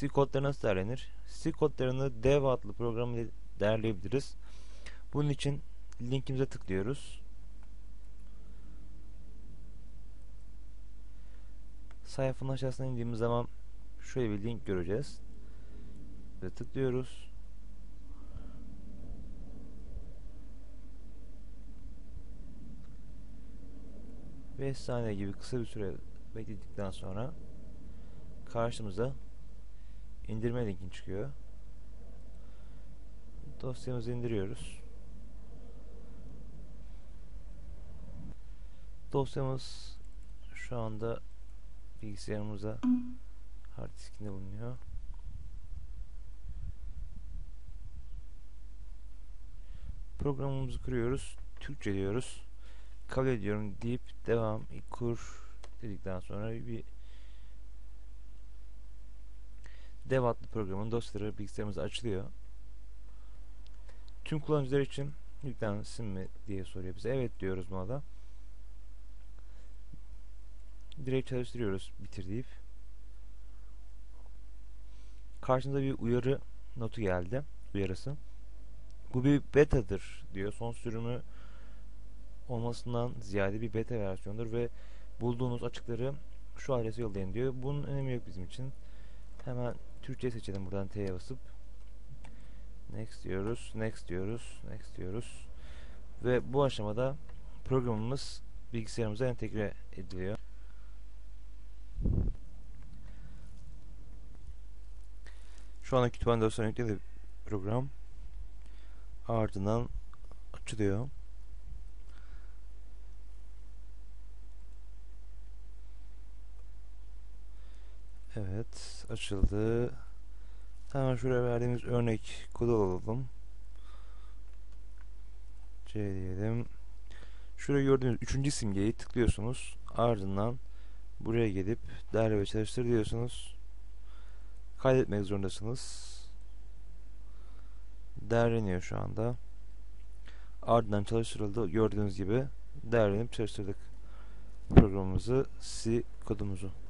C kodları nasıl derlenir? C kodlarını dev adlı program ile derleyebiliriz. Bunun için linkimize tıklıyoruz. Sayfanın aşağısına indiğimiz zaman şöyle bir link göreceğiz. Ve tıklıyoruz. 5 saniye gibi kısa bir süre bekledikten sonra karşımıza indirme linki çıkıyor. Dosyamızı indiriyoruz. Dosyamız şu anda bilgisayarımıza hard diskinde bulunuyor. Programımızı kuruyoruz. Türkçe diyoruz kabul ediyorum deyip devam kur dedikten sonra bir dev adlı programın dosyaları bilgisayarımızda açılıyor. Tüm kullanıcılar için yüklensin mi diye soruyor bize. Evet diyoruz buna da. Direkt çalıştırıyoruz bitir deyip. Karşımıza bir uyarı notu geldi. Uyarısı. Bu bir betadır diyor. Son sürümü olmasından ziyade bir beta versiyondur ve bulduğunuz açıkları şu adrese yollayın diyor. Bunun önemi yok bizim için. Hemen Türkçe seçelim buradan T'ye basıp Next diyoruz, Next diyoruz, Next diyoruz. Ve bu aşamada programımız bilgisayarımıza entegre ediliyor. Şu anda kütüphane dosyalarına yükledi program. Ardından açılıyor. Evet açıldı. Hemen şuraya verdiğimiz örnek kodu alalım. C diyelim. Şuraya gördüğünüz üçüncü simgeyi tıklıyorsunuz. Ardından buraya gelip değerli ve çalıştır diyorsunuz. Kaydetmek zorundasınız. Değerleniyor şu anda. Ardından çalıştırıldı. Gördüğünüz gibi değerlenip çalıştırdık programımızı C kodumuzu.